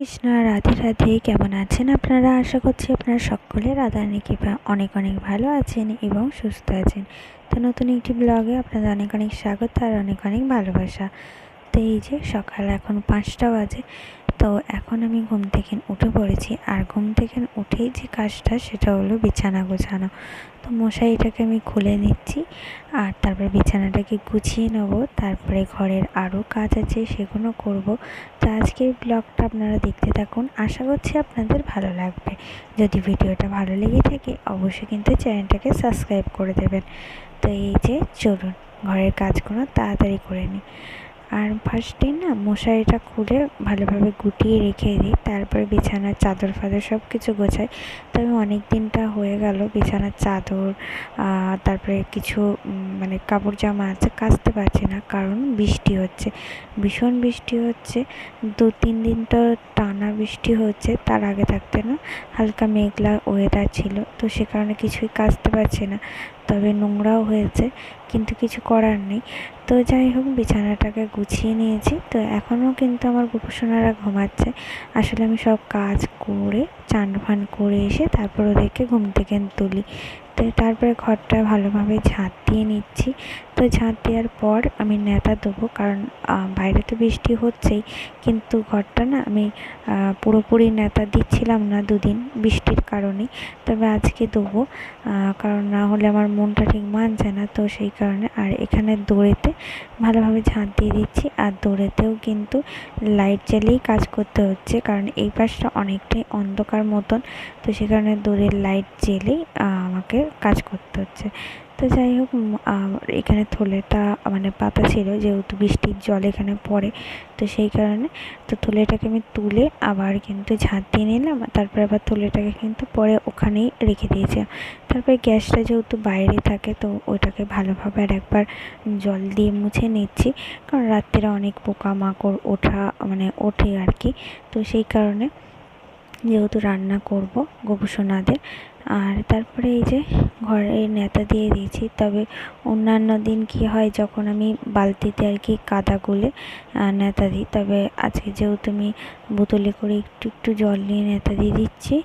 কৃষ্ণ রাধে রাধে, কেমন আছেন আপনারা? আশা করছি আপনারা সকলে রাধারানী কৃপা অনেক অনেক ভালো আছেন এবং সুস্থ আছেন। তো নতুন একটি ব্লগে আপনাদের অনেক অনেক স্বাগত আর অনেক অনেক ভালোবাসা। তো এই যে সকাল এখন পাঁচটা বাজে তো এখন আমি ঘুম থেকে উঠে পড়েছি আর ঘুম থেকে উঠেই যে কাজটা সেটা হলো বিছানা গোছানো। তো মশারিটাকে আমি খুলে নিচ্ছি আর তারপর বিছানাটাকে গুছিয়ে নেব। তারপরে ঘরের আরও কাজ আছে সেগুলো করব। তো আজকের ব্লগটা আপনারা দেখতে থাকুন। আশা করছি আপনাদের ভালো লাগবে। যদি ভিডিওটা ভালো লেগে থাকে অবশ্যই কিন্তু চ্যানেলটাকে সাবস্ক্রাইব করে দেবেন। তো এই যে চলুন ঘরের কাজগুলো তাড়াতাড়ি করে নিই। আর ফার্স্টে না মশারিটা খুলে ভালোভাবে গুটিয়ে রেখে দিই। তারপরে বিছানার চাদর ফাদর সব কিছু গোছাই। তবে অনেক দিনটা হয়ে গেল বিছানার চাদর তারপরে কিছু মানে কাপড় জামা আছে কাচতে পারছি না কারণ বৃষ্টি হচ্ছে। ভীষণ বৃষ্টি হচ্ছে। দু, তিন দিন তো টানা বৃষ্টি হচ্ছে, তার আগে থাকতে না হালকা মেঘলা ওয়েদার ছিল। তো সে কারণে কিছুই কাচতে পারছি না। তবে নোংরাও হয়েছে। কিন্তু কিছু করার নেই। তো যাই হোক, বিছানাটাকে গুছিয়ে নিয়েছি। তো এখনও কিন্তু আমার গোপুসোনারা ঘুমাচ্ছে। আসলে আমি সব কাজ করে চান ফান করে এসে তারপর ওদেরকে ঘুম থেকে তুলি। তো তারপরে ঘরটা ভালোভাবে ঝাঁট দিয়ে নিচ্ছি। তো ঝাঁট দেওয়ার পর আমি নেতা দেবো, কারণ বাইরে তো বৃষ্টি হচ্ছেই। কিন্তু ঘরটা না আমি পুরোপুরি নেতা দিচ্ছিলাম না দুদিন বৃষ্টির কারণে তবে আজকে দেবো কারণ না হলে আমার মনটা ঠিক মানছে না। তো সেই কারণে আর এখানে দৌড়েতে ভালোভাবে ঝাঁট দিয়ে দিচ্ছি। আর দৌড়েতেও কিন্তু লাইট জ্বালিয়েই কাজ করতে হচ্ছে, কারণ এই পাশটা অনেকটাই অন্ধকার মতন। তো সে কারণে দৌড়ের লাইট জ্বেলেই আমাকে কাজ করতে হচ্ছে। তো যাই হোক এখানে থলেটা মানে পাতা ছিল যেহেতু বৃষ্টির জল এখানে পড়ে, তো সেই কারণে, তো থলেটাকে আমি তুলে আবার কিন্তু ঝাঁট দিয়ে নিলাম, তারপরে আবার থলেটাকে কিন্তু পরে ওখানেই রেখে দিয়েছি। তারপরে গ্যাসটা যেহেতু বাইরে থাকে, তো ওইটাকে ভালোভাবে আর একবার জল দিয়ে মুছে নিচ্ছি, কারণ রাত্রিরে অনেক পোকামাকড় ওঠা মানে ওঠে আর কি, তো সেই কারণে যেহেতু রান্না করব গোপুসোনাদের আর তারপরে এই যে ঘরে নেতা দিয়ে দিয়েছি। তবে অন্যান্য দিন কি হয়, যখন আমি বালতিতে আর কি কাদা গুলে নেতা দিই, তবে আজকে যেহেতু আমি বোতলে করে একটু একটু জল নিয়ে নেতা দিয়ে দিচ্ছি।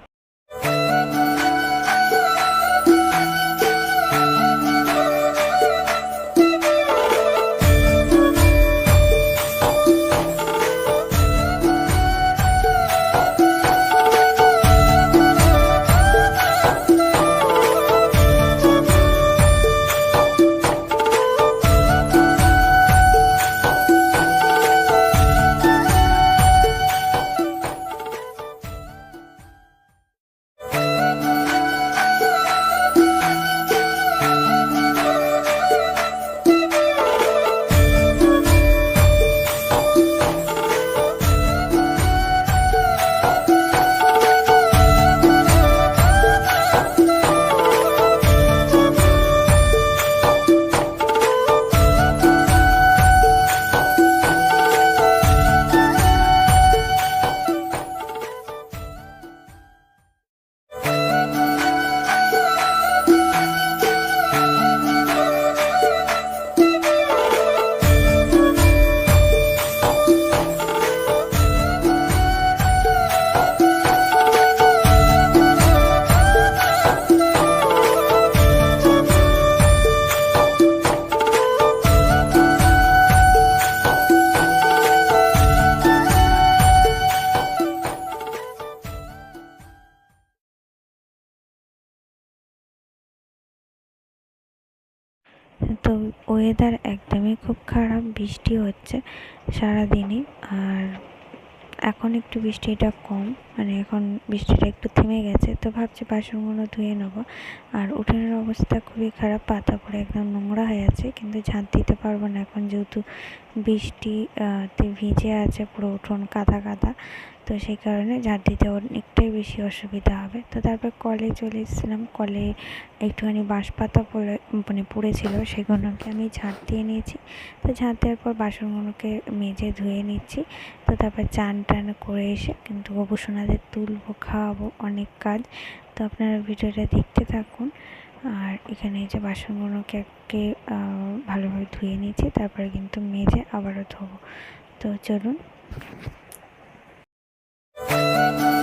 ওয়েদার একদমই খুব খারাপ, বৃষ্টি হচ্ছে সারাদিনই আর এখন একটু বৃষ্টিটা কম মানে এখন বৃষ্টিটা একটু থেমে গেছে, তো ভাবছি বাসনগুলো ধুয়ে নেব। আর উঠোনের অবস্থা খুবই খারাপ, পাতা পড়ে একদম নোংরা হয়ে আছে, কিন্তু ঝাঁট দিতে পারব না এখন যেহেতু বৃষ্টিতে ভিজে আছে পুরো উঠোন কাদা কাদা। তো সেই কারণে ঝাঁট দিতে অনেকটাই বেশি অসুবিধা হবে। তো তারপর কলে চলে এসেছিলাম। কলে একটুখানি বাঁশ পাতা পড়ে মানে পড়েছিল, সেগুলোকে আমি ঝাঁট দিয়ে নিয়েছি। তো ঝাঁট দেওয়ার পর বাসনগুলোকে মেজে ধুয়ে নিচ্ছি। তো তারপর চান টান করে এসে কিন্তু গবেষণাদের তুলবো, খাওয়াবো অনেক কাজ। তো আপনারা ভিডিওটা দেখতে থাকুন। আর এখানে যে বাসনগুলোকে ভালোভাবে ধুয়ে নিয়েছি। তারপরে কিন্তু মেজে আবারও ধোবো। তো চলুন। Música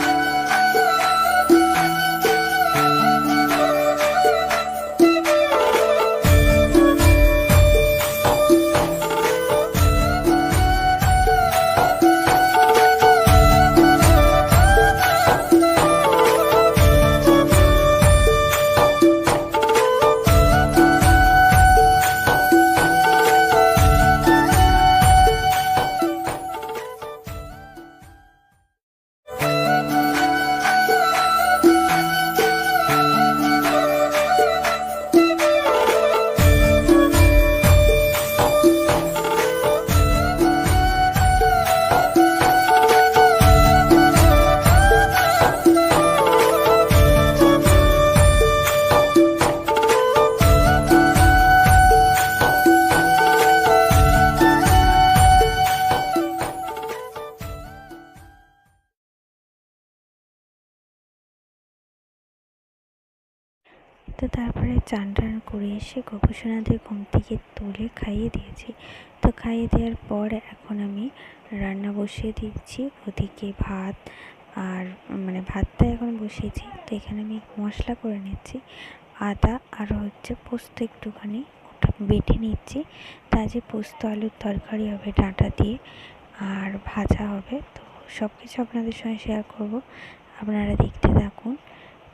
তো তারপরে চান টান করে এসে গোপসোনাদের ঘুম থেকে তুলে খাইয়ে দিয়েছি। তো খাইয়ে দেওয়ার পর এখন আমি রান্না বসিয়ে দিচ্ছি। ওদিকে ভাত আর মানে ভাতটা এখন বসিয়েছি। তো এখানে আমি মশলা করে নিচ্ছি। আদা আর হচ্ছে পোস্ত একটুখানি বেটে নিচ্ছি। তা যে পোস্ত, আলুর তরকারি হবে, ডাঁটা দিয়ে আর ভাজা হবে। তো সব কিছু আপনাদের সঙ্গে শেয়ার করব। আপনারা দেখতে থাকুন।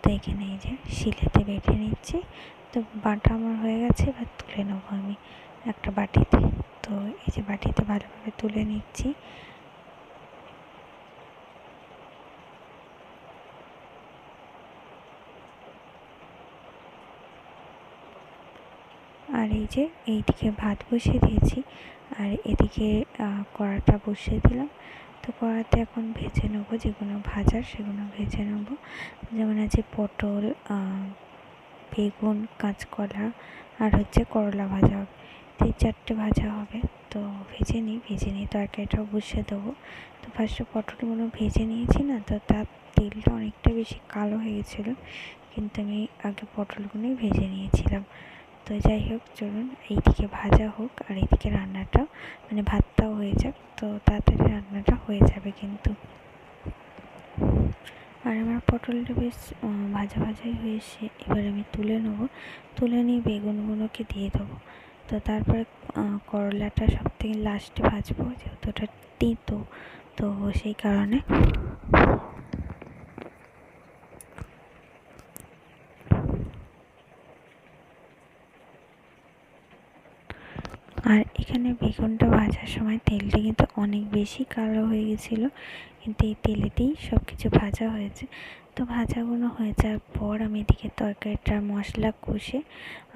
তো এখানে এই যে শিলেতে বেটে নিচ্ছি। তো বাটা আমার হয়ে গেছে, এবার তুলে নেব আমি একটা বাটিতে। তো এই যে বাটিতে ভালোভাবে তুলে নিচ্ছি। আর এই যে এইদিকে ভাত বসিয়ে দিয়েছি। আর এদিকে কড়াটা বসিয়ে দিলাম। তো কড়াতে এখন ভেজে নেব, যেগুলো ভাজার সেগুলো ভেজে নেব। যেমন আছে পটল বেগুন, কাঁচকলা আর হচ্ছে করলা ভাজা। হবে তিন চারটে ভাজা হবে, তো ভেজে নিই ভেজে নিই তরকারিটাও বসিয়ে দেবো। তো ফার্স্টে পটলগুলো ভেজে নিয়েছি না, তো তার তেলটা অনেকটা বেশি কালো হয়ে গেছিল, কিন্তু আমি আগে পটলগুলোই ভেজে নিয়েছিলাম। তো যাই হোক, চলুন এইদিকে ভাজা হোক আর এইদিকে রান্নাটা মানে ভাতটাও হয়ে যাক, তো তাড়াতাড়ি রান্নাটা হয়ে যাবে কিন্তু। আর আমার পটলটা বেশ ভাজা ভাজাই হয়েছে, এবার আমি তুলে নেব। তুলে নিয়ে বেগুনগুলোকে দিয়ে দেবো। তো তারপরে করলাটা সব থেকে লাস্টে ভাজবো, যেহেতু ওটা তিতো, তো সেই কারণে আর এখানে বেগুনটা ভাজার সময় তেলটা কিন্তু অনেক বেশি কালো হয়ে গেছিল। কিন্তু এই তেলেতেই সব কিছু ভাজা হয়েছে। তো ভাজাগুলো হয়ে যাওয়ার পর আমি এদিকে তরকারিটার মশলা কষে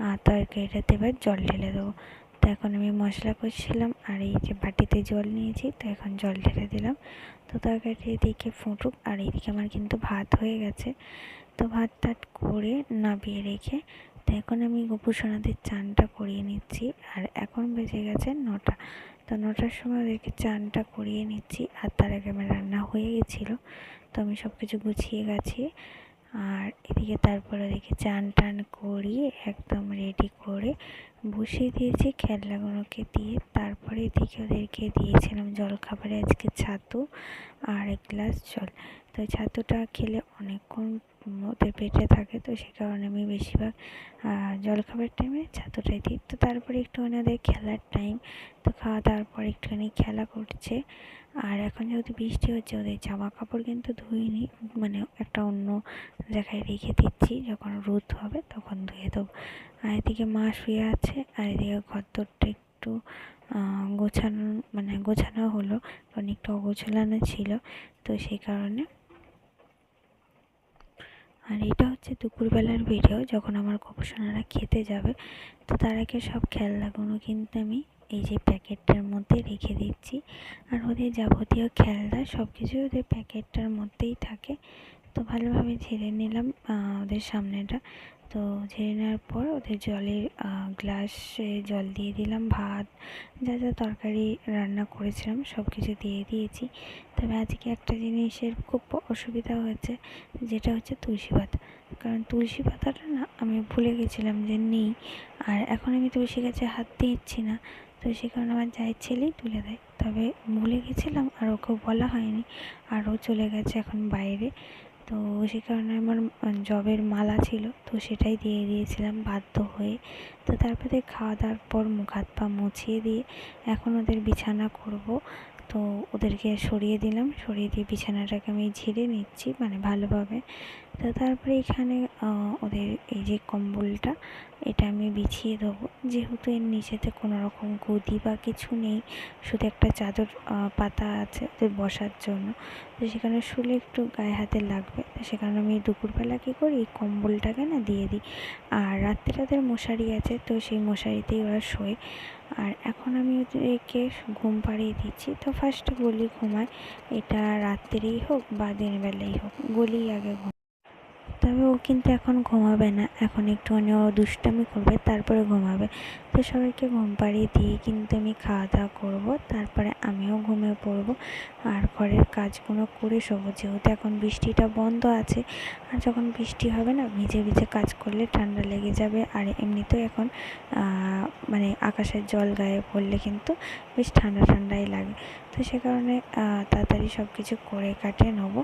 আর তরকারিটাতে এবার জল ঢেলে দেবো। তো এখন আমি মশলা করছিলাম আর এই যে বাটিতে জল নিয়েছি, তো এখন জল ঢেলে দিলাম। তো তরকারিটা এদিকে ফুটুক আর এইদিকে আমার কিন্তু ভাত হয়ে গেছে। তো ভাত টাত করে নাবিয়ে রেখে তো এখন আমি গোপুসোনাদের চানটা করিয়ে নিচ্ছি, আর এখন বেজে গেছে নটা। তো নটার সময় ওদেরকে চানটা করিয়ে নিচ্ছি, আর তার আগে আমার রান্না হয়ে গেছিল। তো আমি সব কিছু গুছিয়ে গেছি, আর এদিকে তারপরে ওদেরকে চান টান করিয়ে একদম রেডি করে বসিয়ে দিয়েছি খেলনাগুলোকে দিয়ে। তারপরে এদিকে ওদেরকে দিয়েছিলাম জলখাবারে আজকে ছাতু আর এক গ্লাস জল। তো ছাতুটা খেলে অনেকক্ষণ ওদের পেটে থাকে তো সে কারণে আমি বেশিরভাগ জলখাবার টাইমে ছাতুটাই দিই। তো তারপরে একটুখানি ওদের খেলার টাইম তো খাওয়া দাওয়ার পর একটুখানি খেলা করছে। আর এখন যেহেতু বৃষ্টি হচ্ছে, ওদের জামা কাপড় কিন্তু ধুইনি মানে একটা অন্য জায়গায় রেখে দিচ্ছি। যখন রোদ হবে তখন ধুয়ে দেবো। আর এদিকে মা শুয়ে আছে, আর এদিকে ঘরদোরটা একটু গোছানো মানে গোছানো হলো। কারণ একটু ছিল, তো সেই কারণে আর এটা হচ্ছে দুপুরবেলার ভিডিও যখন আমার গবেষণারা খেতে যাবে, তো তার আগে সব খেলনাগুলো কিন্তু আমি এই যে প্যাকেটটার মধ্যে রেখে দিচ্ছি। আর ওদের যাবতীয় খেলনা সব কিছু ওদের প্যাকেটটার মধ্যেই থাকে। তো ভালোভাবে ঝেড়ে নিলাম ওদের সামনেটা। তো ঝেড়ে নেওয়ার পর ওদের জলের গ্লাসে জল দিয়ে দিলাম, ভাত, যা যা তরকারি রান্না করেছিলাম সব কিছু দিয়ে দিয়েছি। তবে আজকে একটা জিনিসের খুব অসুবিধা হয়েছে, যেটা হচ্ছে তুলসী পাতা। কারণ তুলসী পাতাটা না আমি ভুলে গেছিলাম যে নেই, আর এখন আমি তুলসী গাছে হাত দিচ্ছি না, তো সে কারণে আমার যাই ছেলেই তুলে দেয়। তবে ভুলে গেছিলাম আর ওকেও বলা হয়নি, আর ও চলে গেছে এখন বাইরে। তো সে কারণে আমার জবের মালা ছিল, তো সেটাই দিয়ে দিয়েছিলাম, বাধ্য হয়ে। তো তারপরে খাওয়া দাওয়ার পর মুখ, হাত পা মুছিয়ে দিয়ে এখন ওদের বিছানা করব। তো ওদেরকে সরিয়ে দিলাম, সরিয়ে দিয়ে বিছানাটাকে আমি ঝেড়ে নিচ্ছি মানে ভালোভাবে। তো তারপরে এখানে ওদের এই যে কম্বলটা, এটা আমি বিছিয়ে দেবো। যেহেতু এর নিচেতে কোনো রকম গদি বা কিছু নেই, শুধু একটা চাদর পাতা আছে ওদের বসার জন্য। তো সেখানে শুলে একটু গায়ে হাতে লাগবে। তো সেখানে আমি দুপুরবেলা কী করি, এই কম্বলটাকে না দিয়ে দিই। আর রাত্রে ওদের মশারি আছে, তো সেই মশারিতেই ওরা শোয়। আর এখন আমি ওদেরকে ঘুম পাড়িয়ে দিচ্ছি। তো ফার্স্টে গলি ঘুমায়। এটা রাত্রেই হোক বা দিনবেলাই হোক গলি আগে ঘুম তবে ও কিন্তু এখন ঘুমাবে না। এখন একটুখানি ও দুষ্টামি করবে, তারপরে ঘুমাবে। তো সবাইকে ঘুম পাড়িয়ে দিয়ে কিন্তু আমি খাওয়া দাওয়া করব, তারপরে আমিও ঘুমিয়ে পড়ব। আর ঘরের কাজগুলো করে শোবো, যেহেতু এখন বৃষ্টিটা বন্ধ আছে। আর যখন বৃষ্টি হবে না, ভিজে ভিজে কাজ করলে ঠান্ডা লেগে যাবে। আর এমনিতেও এখন মানে আকাশের জল গায়ে পড়লে কিন্তু বেশ ঠান্ডা ঠান্ডাই লাগে। তো সে কারণে তাড়াতাড়ি সব কিছু করে কাটিয়ে নেব।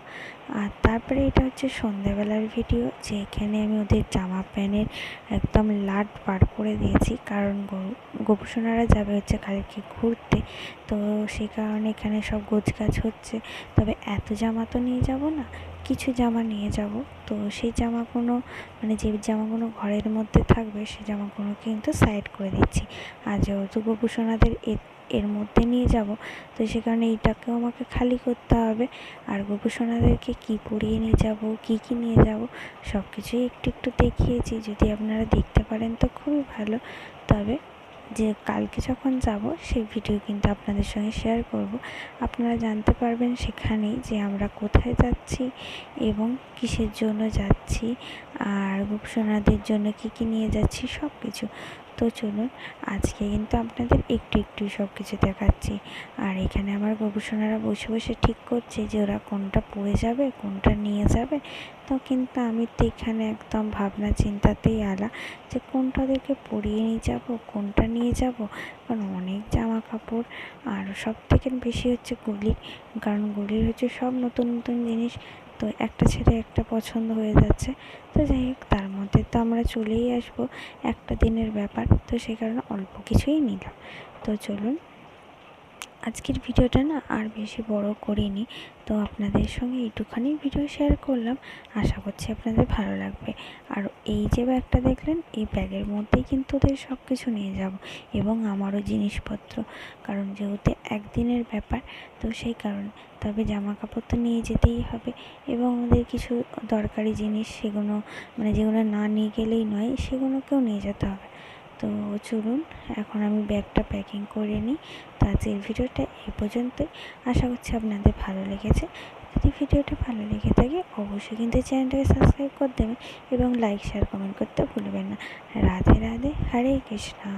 আর তারপরে এটা হচ্ছে সন্ধ্যাবেলার ভিডিও যে এখানে আমি ওদের জামা প্যান্টের একদম লাট পার করে দিয়েছি। কারণ গোপুসোনারা যাবে হচ্ছে কালকে ঘুরতে, তো সেই কারণে এখানে সব গোছগাছ হচ্ছে। তবে এত জামা তো নিয়ে যাব না, কিছু জামা নিয়ে যাব। তো সেই জামাগুলো মানে যে জামাগুলো ঘরের মধ্যে থাকবে সেই জামাগুলো কিন্তু সাইড করে দিচ্ছি। আর যেহেতু গোপুসোনাদের এর মধ্যে নিয়ে যাব। তো সে কারণে এইটাকেও আমাকে খালি করতে হবে। আর গোপুসোনাদেরকে কী পরিয়ে নিয়ে যাব, কী কী নিয়ে যাব সব কিছুই একটু একটু দেখিয়েছি। যদি আপনারা দেখতে পারেন তো খুবই ভালো। তবে যে কালকে যখন যাব, সেই ভিডিও কিন্তু আপনাদের সঙ্গে শেয়ার করব। আপনারা জানতে পারবেন সেখানেই যে আমরা কোথায় যাচ্ছি এবং কিসের জন্য যাচ্ছি, আর গোপসোনাদের জন্য কী কী নিয়ে যাচ্ছি সব কিছু তো চলুন, আজকে কিন্তু আপনাদের একটু একটু সব কিছু দেখাচ্ছি। আর এখানে আমার গবেষণারা বসে বসে ঠিক করছে যে ওরা কোনটা পড়ে যাবে, কোনটা নিয়ে যাবে। তো কিন্তু আমি তো এখানে একদম ভাবনা চিন্তাতেই আলা যে কোনটা ওদেরকে পরিয়ে নিয়ে যাব, কোনটা নিয়ে যাব? কারণ অনেক জামা কাপড় আর সব থেকে বেশি হচ্ছে গুলির। কারণ গুলির হচ্ছে সব নতুন নতুন জিনিস। তো একটা ছেড়ে একটা পছন্দ হয়ে যাচ্ছে। তো যাই হোক, তার মধ্যে তো আমরা চলেই আসব একটা দিনের ব্যাপার। তো সেই কারণে অল্প কিছুই নিলাম। তো চলুন আজকের ভিডিওটা না আর বেশি বড় করিনি, তো আপনাদের সঙ্গে এইটুখানি ভিডিও শেয়ার করলাম। আশা করছি আপনাদের ভালো লাগবে। আর এই যে ব্যাগটা দেখলেন, এই ব্যাগের মধ্যেই কিন্তু ওদের সব কিছু নিয়ে যাব এবং আমারও জিনিসপত্র। কারণ যেহেতু একদিনের ব্যাপার, তো সেই কারণে। তবে জামা কাপড় তো নিয়ে যেতেই হবে এবং ওদের কিছু দরকারি জিনিস সেগুলো মানে যেগুলো না নিয়ে গেলেই নয় সেগুলোকেও নিয়ে যেতে হবে। তো চলুন, এখন আমি ব্যাগটা প্যাকিং করে নিই। তো আজকের ভিডিওটা এ পর্যন্তই। আশা করছি আপনাদের ভালো লেগেছে। যদি ভিডিওটা ভালো লেগে থাকে, অবশ্যই কিন্তু চ্যানেলটাকে সাবস্ক্রাইব করে দেবেন এবং লাইক শেয়ার কমেন্ট করতে ভুলবেন না। রাধে রাধে, হরে কৃষ্ণা।